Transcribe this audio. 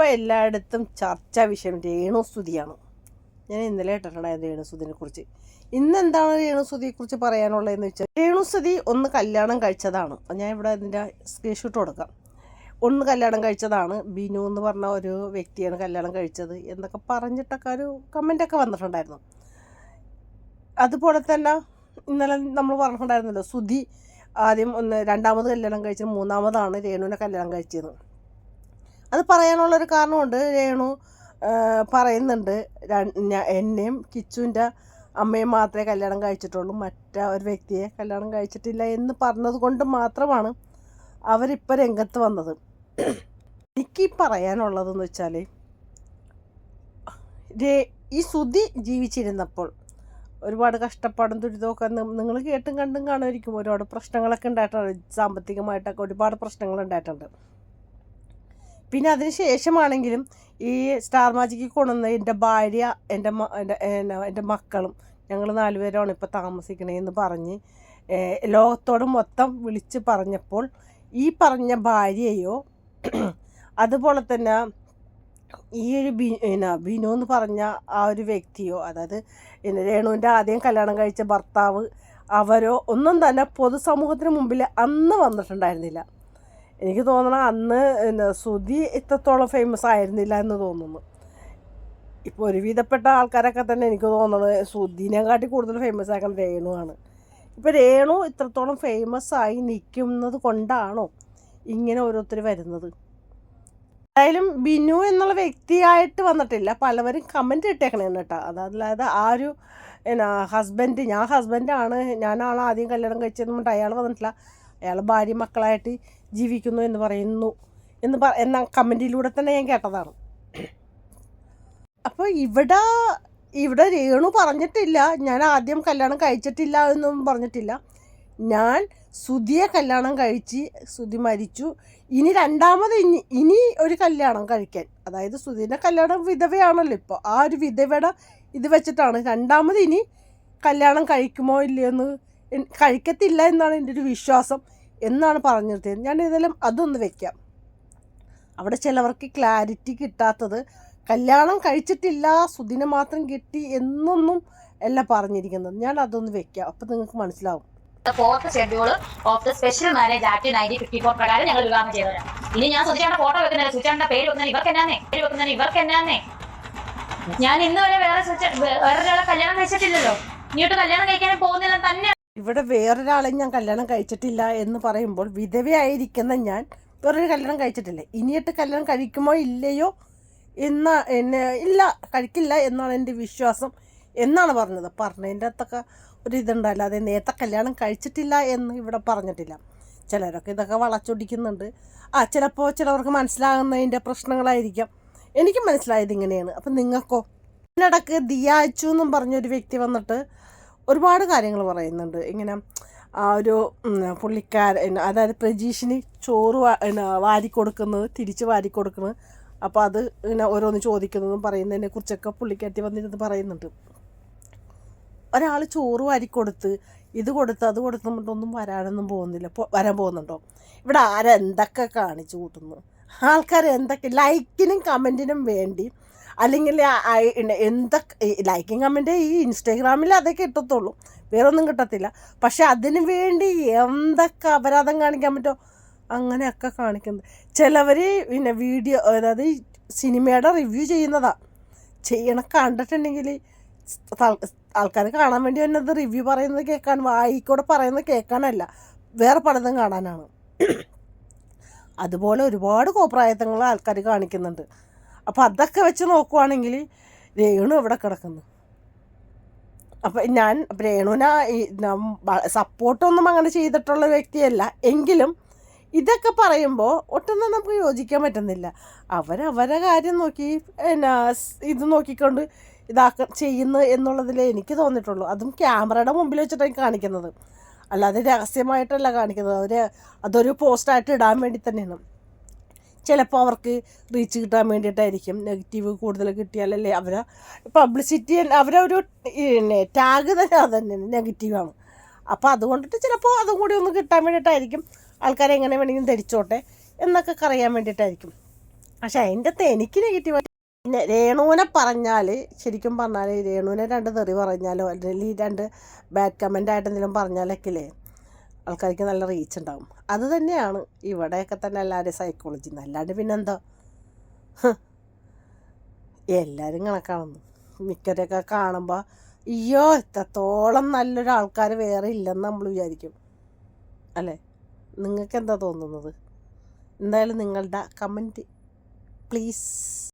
ഇപ്പം എല്ലായിടത്തും ചർച്ചാ വിഷയം രേണുസ്തുതിയാണ്. ഞാൻ ഇന്നലെ ഇട്ടിട്ടുണ്ടായിരുന്നു രേണുസുതിനെ കുറിച്ച്. ഇന്ന് എന്താണ് രേണുസുതിയെക്കുറിച്ച് പറയാനുള്ളതെന്ന് വെച്ചാൽ രേണുസുതി ഒന്ന് കല്യാണം കഴിച്ചതാണ്. ഞാൻ ഇവിടെ അതിന്റെ സ്ക്രീൻഷോട്ട് കൊടുക്കാം. ഒന്ന് കല്യാണം കഴിച്ചതാണ്. ബിനു എന്ന് പറഞ്ഞ ഒരു വ്യക്തിയാണ് കല്യാണം കഴിച്ചത് എന്നൊക്കെ പറഞ്ഞിട്ടൊക്കെ ഒരു കമന്റൊക്കെ വന്നിട്ടുണ്ടായിരുന്നു. അതുപോലെ തന്നെ ഇന്നലെ നമ്മൾ പറഞ്ഞിട്ടുണ്ടായിരുന്നല്ലോ സുധി ആദ്യം ഒന്ന് രണ്ടാമത് കല്യാണം കഴിച്ചത് മൂന്നാമതാണ് രേണുവിനെ കല്യാണം കഴിച്ചത്. അത് പറയാനുള്ളൊരു കാരണമുണ്ട്. രേണു പറയുന്നുണ്ട്. എന്നെയും കിച്ചുവിന്റെ അമ്മയും മാത്രമേ കല്യാണം കഴിച്ചിട്ടുള്ളൂ. മറ്റേ ഒരു വ്യക്തിയെ കല്യാണം കഴിച്ചിട്ടില്ല എന്ന് പറഞ്ഞത് കൊണ്ട് മാത്രമാണ് അവരിപ്പോൾ രംഗത്ത് വന്നത്. എനിക്ക് പറയാനുള്ളതെന്ന് വെച്ചാൽ ഈ സുതി ജീവിച്ചിരുന്നപ്പോൾ ഒരുപാട് കഷ്ടപ്പാടും ദുരിതമൊക്കെ നിങ്ങൾ കേട്ടും കണ്ടും കാണുമായിരിക്കും. ഒരുപാട് പ്രശ്നങ്ങളൊക്കെ ഉണ്ടായിട്ടുണ്ട്. സാമ്പത്തികമായിട്ടൊക്കെ ഒരുപാട് പ്രശ്നങ്ങൾ ഉണ്ടായിട്ടുണ്ട്. പിന്നെ അതിന് ശേഷമാണെങ്കിലും ഈ സ്റ്റാർ മാജിക്കിൽ കൊണ്ടുവന്ന എന്റെ ഭാര്യ എന്റെ എന്റെ മക്കളും ഞങ്ങൾ നാലുപേരാണ് ഇപ്പോൾ താമസിക്കണേന്ന് പറഞ്ഞ് ലോകത്തോട് മൊത്തം വിളിച്ച് പറഞ്ഞപ്പോൾ ഈ പറഞ്ഞ ഭാര്യയോ അതുപോലെ തന്നെ ഈ ഒരു ബി ബിനു എന്ന് പറഞ്ഞ ആ ഒരു വ്യക്തിയോ അതായത് രേണുവിന്റെ ആദ്യം കല്യാണം കഴിച്ച ഭർത്താവ് അവരോ ഒന്നും തന്നെ പൊതുസമൂഹത്തിന് മുമ്പിൽ അന്ന് വന്നിട്ടുണ്ടായിരുന്നില്ല. എനിക്ക് തോന്നണം അന്ന് പിന്നെ സുധി ഇത്രത്തോളം ഫേമസ് ആയിരുന്നില്ല എന്ന് തോന്നുന്നു. ഇപ്പോൾ ഒരുവിധപ്പെട്ട ആൾക്കാരൊക്കെ തന്നെ എനിക്ക് തോന്നുന്നത് ശ്രുതിനെക്കാട്ടി കൂടുതൽ ഫേമസ് ആക്കുന്നത് രേണുവാണ് ഇപ്പോൾ രേണു ഇത്രത്തോളം ഫേമസ് ആയി നിൽക്കുന്നത് കൊണ്ടാണോ ഇങ്ങനെ ഓരോരുത്തർ വരുന്നത്? എന്തായാലും ബിനു എന്നുള്ള വ്യക്തിയായിട്ട് വന്നിട്ടില്ല. പലവരും കമന്റ് ഇട്ടേക്കണേന്ന് കേട്ടോ. അതല്ലാതെ ആ ഒരു എന്നാ ഹസ്ബൻഡ് ഞാൻ ഹസ്ബൻഡാണ് ഞാനാണ് ആദ്യം കല്യാണം കഴിച്ചതെന്ന് പറഞ്ഞിട്ട് അയാൾ വന്നിട്ടില്ല. അയാൾ ഭാര്യ മക്കളായിട്ട് ജീവിക്കുന്നു എന്ന് പറയുന്നു എന്ന് പ എന്ന കമന്റിലൂടെ തന്നെ ഞാൻ കേട്ടതാണ്. അപ്പോൾ ഇവിടെ ഇവിടെ രേണു പറഞ്ഞിട്ടില്ല. ഞാൻ ആദ്യം കല്യാണം കഴിച്ചിട്ടില്ല എന്നും പറഞ്ഞിട്ടില്ല. ഞാൻ സുധിയെ കല്യാണം കഴിച്ച് സുധി മരിച്ചു. ഇനി രണ്ടാമത് ഇനി ഇനി ഒരു കല്യാണം കഴിക്കാൻ. അതായത് സുധീന്റെ കല്യാണം വിധവയാണല്ലോ ഇപ്പോൾ ആ ഒരു വിധവയുടെ ഇത് വെച്ചിട്ടാണ്. രണ്ടാമത് ഇനി കല്യാണം കഴിക്കുമോ ഇല്ലയെന്ന് എന്ന് കഴിക്കത്തില്ല എന്നാണ് എന്റെ ഒരു വിശ്വാസം. എന്നാണ് പറഞ്ഞു നിർത്തിയത് ഞാൻ ഏതായാലും അതൊന്ന് വെക്കാം. അവിടെ ചിലവർക്ക് ക്ലാരിറ്റി കിട്ടാത്തത് കല്യാണം കഴിച്ചിട്ടില്ല സുദിനെ മാത്രം കിട്ടി എന്നൊന്നും അല്ല പറഞ്ഞിരിക്കുന്നത്. ഞാൻ അതൊന്ന് വെക്കാം. അപ്പം നിങ്ങൾക്ക് മനസ്സിലാവും. Fourth schedule of the special marriage act nineteen fifty four പ്രകാരം ഞങ്ങൾ വിവാഹം ചെയ്തവരാണ്. ഇനി ഞാൻ സുചാണ്ട ഫോട്ടോ വെക്കുന്നില്ല. സുചാണ്ട പേര് വെക്കുന്നതിന് ഇവർക്ക് എന്നാന്നേ? പേര് വെക്കുന്നതിന് ഇവർക്ക് എന്നാന്നേ? ഞാൻ ഇന്ന് വരെ വേറെ വേറൊരാളെ കല്യാണം കഴിച്ചിട്ടില്ലല്ലോ. ഇനിയോട്ട് കല്യാണം കഴിക്കാൻ പോകുന്നില്ല തന്നെ ഇവിടെ വേറൊരാളെ ഞാൻ കല്യാണം കഴിച്ചിട്ടില്ല എന്ന് പറയുമ്പോൾ വിധവയായിരിക്കുന്ന ഞാൻ വേറൊരു കല്യാണം കഴിച്ചിട്ടില്ല. ഇനിയിട്ട് കല്യാണം കഴിക്കുമോ ഇല്ലയോ എന്ന എന്നെ ഇല്ല കഴിക്കില്ല എന്നാണ് എന്റെ വിശ്വാസം എന്നാണ് പറഞ്ഞത്. പറഞ്ഞതിന്റെ അകത്തൊക്കെ ഒരു അതെ നേരത്തെ കല്യാണം കഴിച്ചിട്ടില്ല എന്ന് ഇവിടെ പറഞ്ഞിട്ടില്ല. ചിലരൊക്കെ ഇതൊക്കെ വളച്ചൊടിക്കുന്നുണ്ട്. ആ ചിലപ്പോൾ ചിലവർക്ക് മനസ്സിലാകുന്നതിന്റെ പ്രശ്നങ്ങളായിരിക്കാം. എനിക്ക് മനസ്സിലായത് ഇങ്ങനെയാണ്. അപ്പം നിങ്ങൾക്കോ? ഇതിനിടക്ക് ദിയാച്ചു എന്നും പറഞ്ഞൊരു വ്യക്തി വന്നിട്ട് ഒരുപാട് കാര്യങ്ങൾ പറയുന്നുണ്ട്. ഇങ്ങനെ ഒരു പുള്ളിക്കാരൻ അതായത് പ്രജീഷിന് ചോറ് വാ- പിന്നെ വാരി കൊടുക്കുന്നത് തിരിച്ച് വാരി കൊടുക്കുന്നത് അപ്പോൾ അത് ഇങ്ങനെ ഓരോന്ന് ചോദിക്കുന്നതും പറയുന്നതിനെ കുറിച്ചൊക്കെ പുള്ളിക്കാറ്റി വന്നിരുന്ന് പറയുന്നുണ്ട്. ഒരാൾ ചോറ് വാരി കൊടുത്ത് ഇത് കൊടുത്ത് അത് കൊടുത്ത് ഒന്നും വരാനൊന്നും പോകുന്നില്ല. വരാൻ പോകുന്നുണ്ടോ? ഇവിടെ ആരെന്തൊക്കെ കാണിച്ചു കൂട്ടുന്നു? ആൾക്കാർ എന്തൊക്കെ ലൈക്കിനും കമന്റിനും വേണ്ടി അല്ലെങ്കിൽ എന്തൊക്കെ ലൈക്കിങ് കമന്റ് ഈ ഇൻസ്റ്റാഗ്രാമിൽ അതേ കിട്ടത്തുള്ളൂ വേറെ ഒന്നും കിട്ടത്തില്ല. പക്ഷെ അതിന് വേണ്ടി എന്തൊക്കെ അപരാധം കാണിക്കാൻ പറ്റുമോ അങ്ങനെയൊക്കെ കാണിക്കുന്നത്. ചിലവർ പിന്നെ വീഡിയോ അതായത് സിനിമയുടെ റിവ്യൂ ചെയ്യുന്നതാ. ചെയ്യണ കണ്ടിട്ടുണ്ടെങ്കിൽ ആൾക്കാർ കാണാൻ വേണ്ടി തന്നെ അത് റിവ്യൂ പറയുന്നത് കേൾക്കാൻ വായിക്കൂടെ പറയുന്നത് കേൾക്കാനല്ല. വേറെ പലതും കാണാനാണ്. അതുപോലെ ഒരുപാട് കോപ്രായത്തങ്ങൾ ആൾക്കാർ കാണിക്കുന്നുണ്ട്. അപ്പോൾ അതൊക്കെ വെച്ച് നോക്കുവാണെങ്കിൽ രേണു എവിടെ കിടക്കുന്നു. അപ്പം ഞാൻ രേണുവിനെ സപ്പോർട്ടൊന്നും അങ്ങനെ ചെയ്തിട്ടുള്ള വ്യക്തിയല്ല. എങ്കിലും ഇതൊക്കെ പറയുമ്പോൾ ഒട്ടൊന്നും നമുക്ക് യോജിക്കാൻ പറ്റുന്നില്ല. അവരവരെ കാര്യം നോക്കി എന്നാ ഇത് നോക്കിക്കൊണ്ട് ഇതാക്ക ചെയ്യുന്നു എന്നുള്ളതിലേ എനിക്ക് തോന്നിയിട്ടുള്ളൂ. അതും ക്യാമറയുടെ മുമ്പിൽ വെച്ചിട്ടാണ് കാണിക്കുന്നത്. അല്ലാതെ രഹസ്യമായിട്ടല്ല കാണിക്കുന്നത്. അവർ അതൊരു പോസ്റ്റായിട്ട് ഇടാൻ വേണ്ടി തന്നെയാണ്. ചിലപ്പോൾ അവർക്ക് റീച്ച് കിട്ടാൻ വേണ്ടിയിട്ടായിരിക്കും. നെഗറ്റീവ് കൂടുതൽ കിട്ടിയാലല്ലേ അവർ പബ്ലിസിറ്റി അവരൊരു പിന്നെ ടാഗ് തന്നെ അത് തന്നെ നെഗറ്റീവാണ് അപ്പോൾ അതുകൊണ്ടിട്ട് ചിലപ്പോൾ അതും കൂടി ഒന്ന് കിട്ടാൻ വേണ്ടിയിട്ടായിരിക്കും. ആൾക്കാരെ എങ്ങനെ വേണമെങ്കിലും ധരിച്ചോട്ടെ എന്നൊക്കെ അറിയാൻ വേണ്ടിയിട്ടായിരിക്കും. പക്ഷേ അതിന്റെ അകത്ത് എനിക്ക് നെഗറ്റീവായിട്ട് പിന്നെ രേണുവിനെ പറഞ്ഞാൽ ശരിക്കും പറഞ്ഞാൽ രേണുവിനെ രണ്ട് തെറി പറഞ്ഞാലോ അല്ലെങ്കിൽ രണ്ട് ബാഡ് കമന്റ് ആയിട്ട് പറഞ്ഞാലൊക്കെ ആൾക്കാർക്ക് നല്ല റീച്ച് ഉണ്ടാകും അത് തന്നെയാണ് ഇവിടെയൊക്കെ തന്നെ എല്ലാവരും സൈക്കോളജി അല്ലാണ്ട് പിന്നെന്താ. എല്ലാവരും കണക്കാണെന്ന്. മിക്കവരെയൊക്കെ കാണുമ്പോൾ അയ്യോ എത്രത്തോളം നല്ലൊരു ആൾക്കാർ വേറെ ഇല്ലെന്ന് നമ്മൾ വിചാരിക്കും. അല്ലേ? നിങ്ങൾക്ക് എന്താ തോന്നുന്നത്? എന്തായാലും നിങ്ങളുടെ കമന്റ് പ്ലീസ്